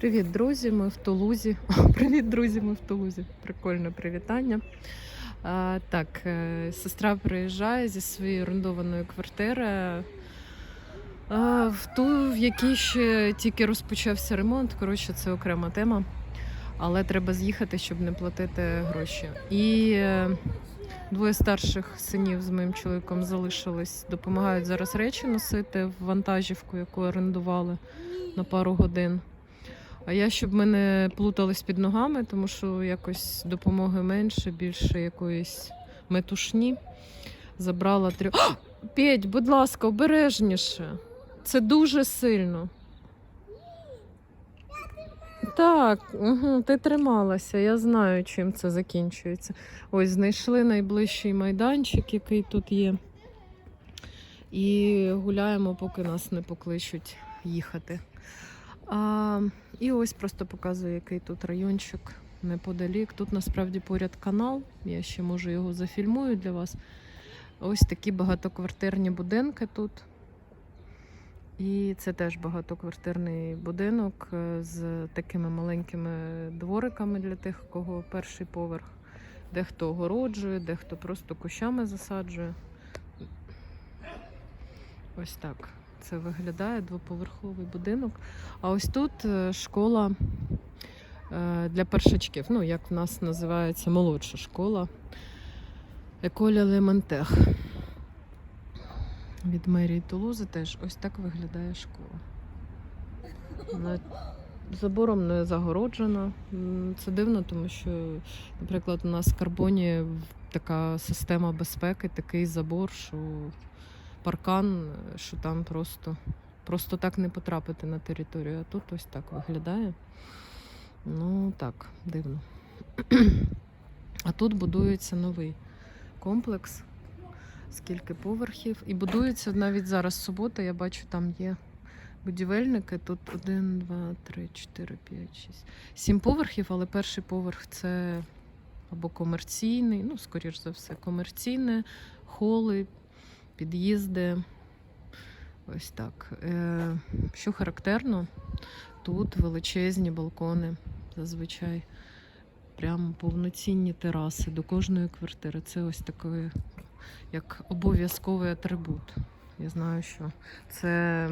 Привіт, друзі! Ми в Тулузі. Привіт, друзі! Ми в Тулузі. Прикольне привітання. А, так, е, сестра приїжджає зі своєї орендованої квартири. А, в ту, в якій ще тільки розпочався ремонт. Коротше, це окрема тема. Але треба з'їхати, щоб не платити гроші. І е, двоє старших синів з моїм чоловіком залишились, допомагають зараз речі носити в вантажівку, яку орендували на пару годин. А я, щоб ми не плутались під ногами, тому що якось допомоги менше, більше якоїсь метушні. Забрала трьох. Петь, будь ласка, обережніше. Це дуже сильно. Так, угу, ти трималася, я знаю, чим це закінчується. Ось знайшли найближчий майданчик, який тут є. І гуляємо, поки нас не покличуть їхати. А, і ось просто показую, який тут райончик неподалік. Тут насправді поряд канал. Я ще може його зафільмую для вас. Ось такі багатоквартирні будинки тут. І це теж багатоквартирний будинок е, з такими маленькими двориками для тих, у кого перший поверх. Дехто огороджує, дехто просто кущами засаджує. Ось так це виглядає двоповерховий будинок. А ось тут е, школа е, для першачків. Ну, як в нас називається молодша школа. Еколя Лементех. Від мерії Тулузи теж ось так виглядає школа. Вона забором не загороджена. Це дивно, тому що, наприклад, у нас в карбоні така система безпеки, такий забор, що паркан, що там просто, просто так не потрапити на територію. А тут ось так виглядає. Ну так, дивно. А тут будується новий комплекс. Скільки поверхів. І будується навіть зараз субота, я бачу, там є будівельники. Тут один, два, три, чотири, п'ять, шість. Сім поверхів, але перший поверх це або комерційний, ну, скоріш за все, комерційне, холи, під'їзди. Ось так. Е, Що характерно, тут величезні балкони зазвичай. Прямо повноцінні тераси до кожної квартири. Це ось такий як обов'язковий атрибут. Я знаю, що це,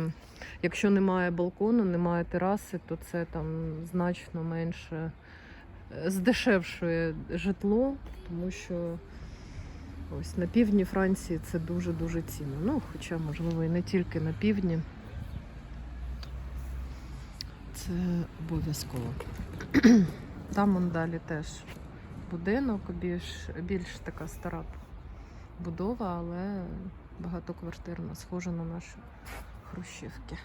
якщо немає балкону, немає тераси, то це там значно менше е, здешевшує житло, тому що ось на півдні Франції це дуже-дуже цінно. Ну, хоча, можливо, і не тільки на півдні. Це обов'язково. Там он далі теж будинок, більш, більш така стара будова, але багатоквартирна, схожа на наші хрущівки.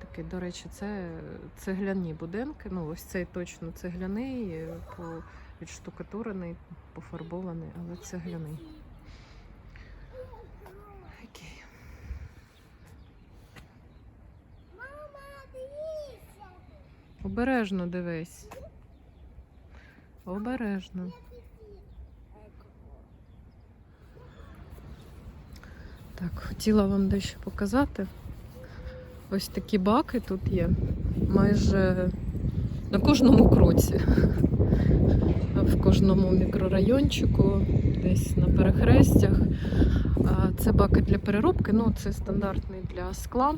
Такий, до речі, це цегляні будинки. Ну, ось цей точно цегляний, е, відштукатурений, пофарбований, але цегляний. Окей. Обережно дивись. Обережно. Так, хотіла вам дещо показати. Ось такі баки тут є. Майже на кожному кроці. В кожному мікрорайончику, десь на перехрестях. Це баки для переробки, ну це стандартний для скла.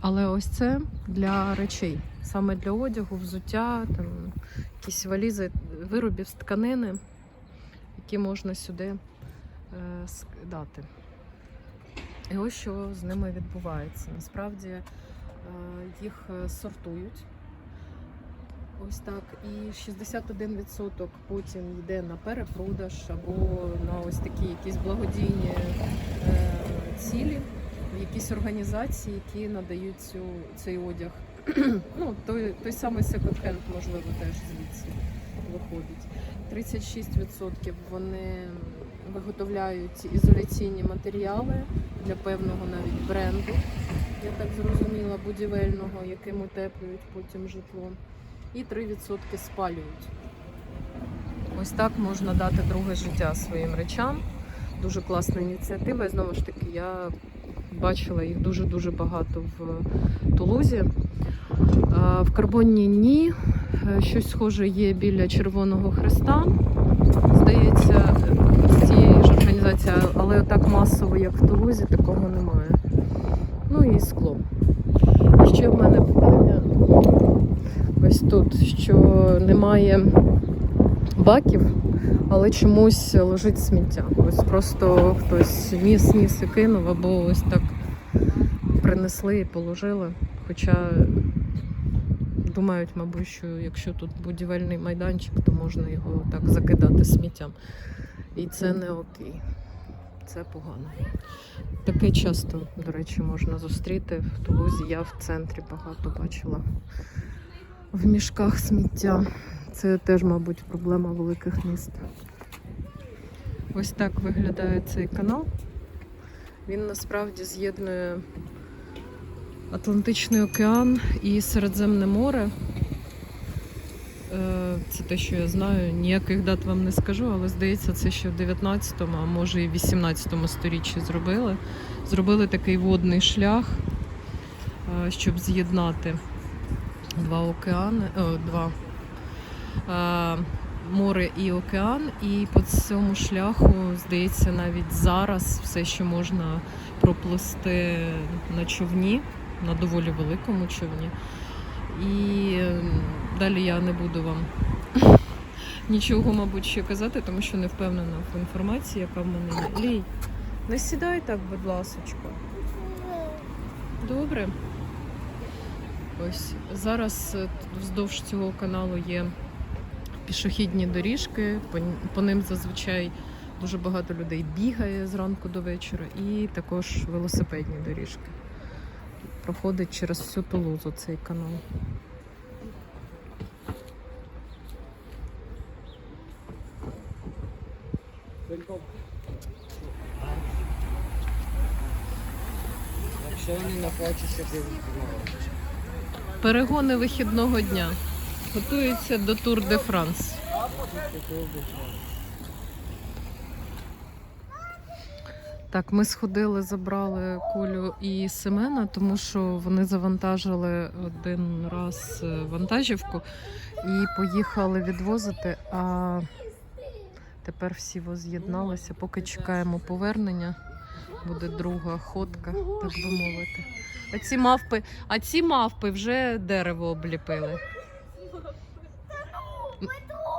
Але ось це для речей. Саме для одягу, взуття, там, якісь валізи виробів з тканини, які можна сюди е, скидати. І ось що з ними відбувається. Насправді е, їх е, сортують. Ось так. І 61% потім йде на перепродаж або на ось такі якісь благодійні е, цілі, якісь організації, які надають цю, цей одяг. ну, той, той самий секонд-хенд, можливо, теж звідси виходить. 36% вони виготовляють ізоляційні матеріали для певного навіть бренду, я так зрозуміла, будівельного, яким утеплюють потім житло. І 3% спалюють. Ось так можна дати друге життя своїм речам. Дуже класна ініціатива. І знову ж таки, я бачила їх дуже-дуже багато в Тулузі. В Карбоні ні. Е, Щось схоже є біля Червоного Хреста. Здається, з цієї ж організації, але так масово, як в Тулузі, такого немає. Ну і скло. Ще в мене питання ось тут, що немає баків, але чомусь лежить сміття. Ось просто хтось ніс, ніс і кинув, або ось так принесли і положили. Хоча думають, мабуть, що якщо тут будівельний майданчик, то можна його так закидати сміттям. І це не окей. Це погано. Таке часто, до речі, можна зустріти в Тулузі. Я в центрі багато бачила в мішках сміття. Це теж, мабуть, проблема великих міст. Ось так виглядає цей канал. Він насправді з'єднує Атлантичний океан і Середземне море. Е, Це те, що я знаю. Ніяких дат вам не скажу, але здається, це ще в 19-му, а може і в 18-му сторіччі зробили. Зробили такий водний шлях, е, щоб з'єднати два океани, о, два е, море і океан. І по цьому шляху, здається, навіть зараз все ще можна проплисти на човні, на доволі великому човні. І е, далі я не буду вам нічого, мабуть, ще казати, тому що не впевнена в інформації, яка в мене є. Лій, не сідай так, будь ласочка. Добре. Ось зараз е, вздовж цього каналу є пішохідні доріжки, по, ним зазвичай дуже багато людей бігає зранку до вечора, і також велосипедні доріжки. Проходить через всю Тулузу цей канал. Якщо вони не хочуть, щоб я відмовив. Перегони вихідного дня. Готуються до Тур де Франс. Так, ми сходили, забрали Колю і Семена, тому що вони завантажили один раз е, вантажівку і поїхали відвозити. А тепер всі воз'єдналися. Поки чекаємо повернення, буде друга ходка, так би мовити. А ці мавпи, а ці мавпи вже дерево обліпили.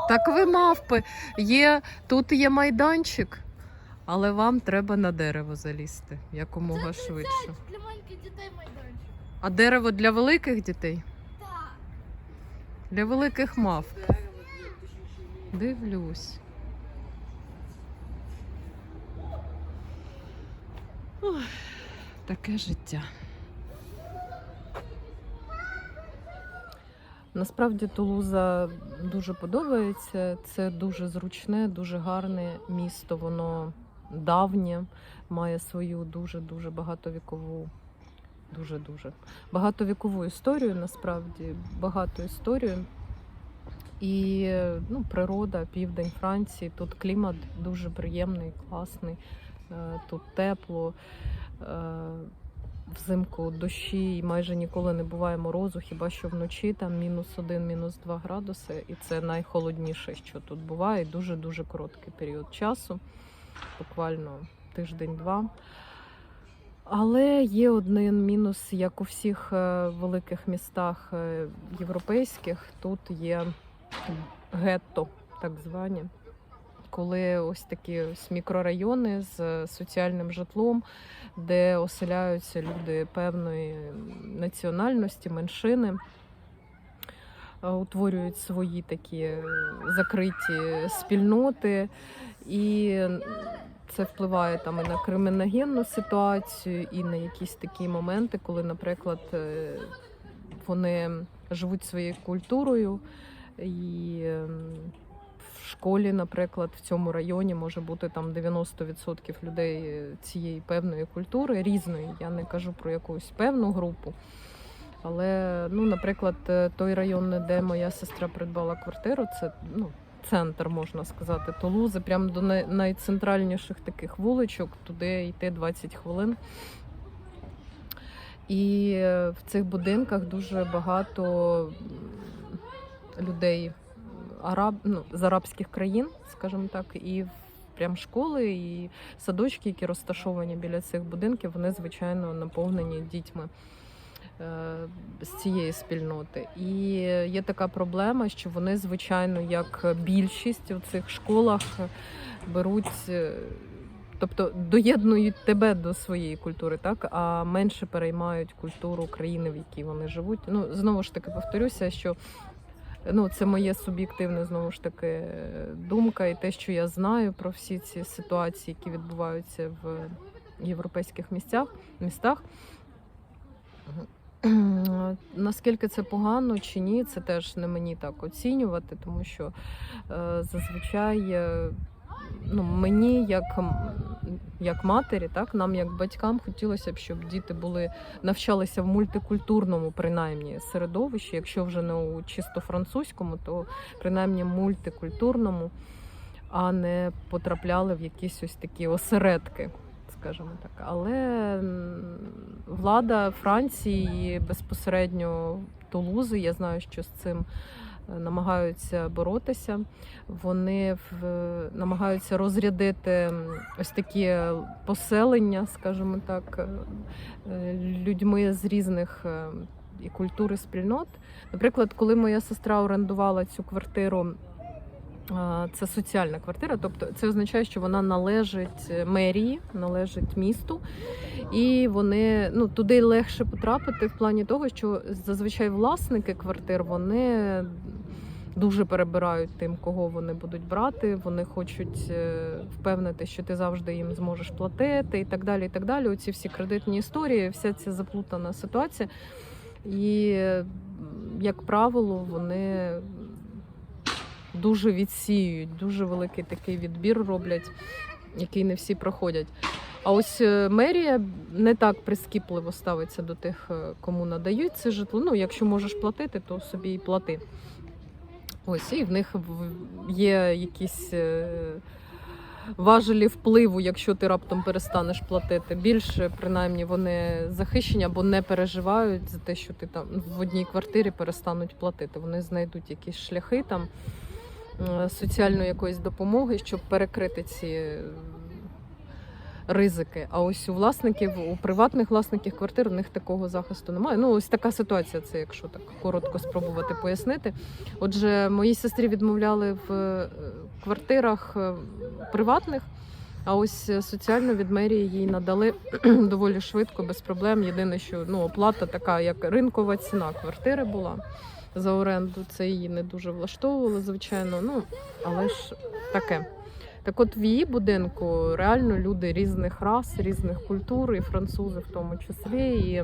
Так ви мавпи. Є, тут є майданчик, але вам треба на дерево залізти якомога швидше. Для маленьких дітей майданчик. А дерево для великих дітей? Так. Для великих мавп. Дивлюсь. Ой, таке життя. Насправді Тулуза дуже подобається. Це дуже зручне, дуже гарне місто. Воно давнє, має свою дуже дуже багатовікову, дуже дуже багатовікову історію. Насправді багату історію. І ну, природа, південь Франції. Тут клімат дуже приємний, класний, е, тут тепло. Взимку дощі і майже ніколи не буває морозу, хіба що вночі там мінус один, мінус два градуси, і це найхолодніше, що тут буває. Дуже дуже короткий період часу, буквально тиждень-два. Але є один мінус, як у всіх е, великих містах е, європейських, тут є гетто, так звані, коли ось такі ось мікрорайони з соціальним житлом, де оселяються люди певної національності, меншини, е, утворюють свої такі е, закриті спільноти, і це впливає там і на криміногенну ситуацію, і на якісь такі моменти, коли, наприклад, е, вони живуть своєю культурою. І ем, школі, наприклад, в цьому районі може бути там 90% людей цієї певної культури, різної. Я не кажу про якусь певну групу. Але, ну, наприклад, е, той район, де моя сестра придбала квартиру, це ну, центр, можна сказати, Тулузи, прямо до найцентральніших таких вуличок, туди йти 20 хвилин. І е, в цих будинках дуже багато людей араб, ну, з арабських країн, скажімо так, і прям школи і садочки, які розташовані біля цих будинків, вони звичайно наповнені дітьми е, з цієї спільноти. І є така проблема, що вони, звичайно, як більшість у цих школах е, беруть. е, Тобто доєднують тебе до своєї культури, так а менше переймають культуру країни, в якій вони живуть. Ну знову ж таки повторюся, що ну це моє суб'єктивне знову ж таки думка, і те, що я знаю про всі ці ситуації, які відбуваються в європейських місцях містах. Наскільки це погано чи ні, це теж не мені так оцінювати, тому що е, зазвичай е, ну, мені, як, як матері, так, нам, як батькам, хотілося б, щоб діти були навчалися в мультикультурному, принаймні, середовищі, якщо вже не у чисто французькому, то принаймні мультикультурному, а не потрапляли в якісь ось такі осередки. Скажімо так, але влада Франції і безпосередньо Тулузи, я знаю, що з цим намагаються боротися. Вони намагаються розрядити ось такі поселення, скажімо так, е, людьми з різних е, і культур, і спільнот. Наприклад, коли моя сестра орендувала цю квартиру. Це соціальна квартира, тобто це означає, що вона належить мерії, належить місту, і вони ну туди легше потрапити в плані того, що зазвичай власники квартир вони дуже перебирають тим, кого вони будуть брати. Вони хочуть е, впевнити, що ти завжди їм зможеш платити, і так далі. І так далі. Оці всі кредитні історії, вся ця заплутана ситуація. І, як правило, вони дуже відсіюють, дуже великий такий відбір роблять, який не всі проходять. А ось е, мерія не так прискіпливо ставиться до тих, е, кому надають це житло. Ну, якщо можеш платити, то собі і плати. Ось, і в них є якісь е, важелі впливу, якщо ти раптом перестанеш платити. Більше, принаймні, вони захищені або не переживають за те, що ти там в одній квартирі перестануть платити. Вони знайдуть якісь шляхи там е, соціальної якоїсь допомоги, щоб перекрити ці. Ризики, а ось у власників, у приватних власників квартир у них такого захисту немає. Ну, ось така ситуація, це якщо так коротко спробувати пояснити. Отже, моїй сестрі відмовляли в е, квартирах е, приватних, а ось соціальну від мерії їй надали доволі швидко, без проблем. Єдине, що ну, оплата така, як ринкова ціна квартири була за оренду. Це її не дуже влаштовувало, звичайно. Ну, але ж таке. Так от в її будинку реально люди різних рас, різних культур, і французи в тому числі, і,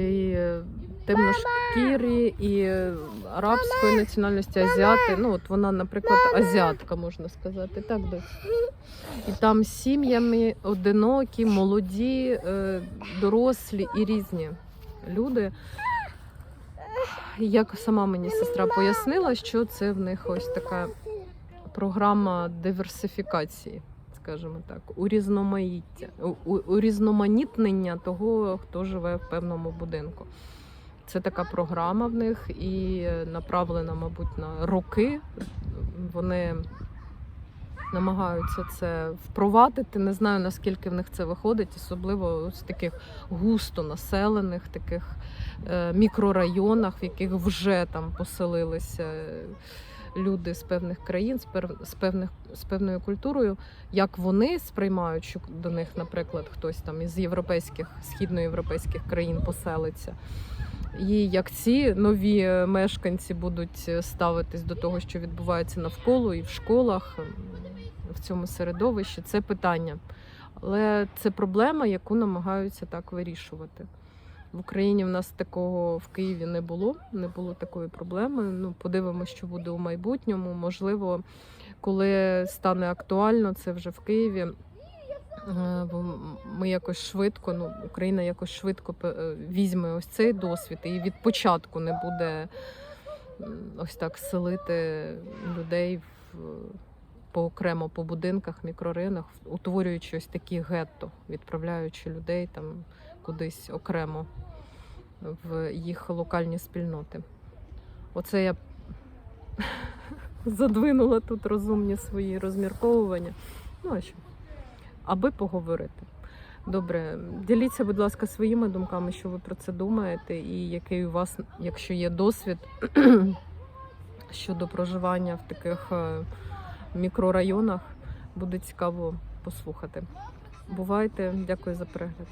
і темношкірі, і арабської національності, азіати. Ну, от вона, наприклад, азіатка, можна сказати, так, доць? І там сім'ями одинокі, молоді, е, дорослі і різні люди. Як сама мені сестра пояснила, що це в них ось така програма диверсифікації, скажімо так, урізноманіття, урізноманітнення того, хто живе в певному будинку. Це така програма в них і направлена, мабуть, на роки. Вони намагаються це впровадити. Не знаю наскільки в них це виходить, особливо з таких густо населених, таких е, мікрорайонах, в яких вже там поселилися люди з певних країн, з, пер, певних, з певною культурою, як вони сприймають, що до них, наприклад, хтось там із європейських, східноєвропейських країн поселиться. І як ці нові мешканці будуть ставитись до того, що відбувається навколо і в школах, в цьому середовищі, це питання. Але це проблема, яку намагаються так вирішувати. В Україні в нас такого в Києві не було, не було такої проблеми. Ну, подивимося, що буде у майбутньому. Можливо, коли стане актуально, це вже в Києві. е, бо Ми якось швидко, ну Україна якось швидко е, візьме ось цей досвід і від початку не буде ось так селити людей в поокремо по будинках, мікрорайонах, утворюючи ось такі гетто, відправляючи людей там кудись окремо в їх локальні спільноти. Оце я задвинула тут розумні свої розмірковування. Ну, а що? Аби поговорити. Добре, діліться, будь ласка, своїми думками, що ви про це думаєте, і який у вас, якщо є досвід щодо проживання в таких е, мікрорайонах, буде цікаво послухати. Бувайте, дякую за перегляд.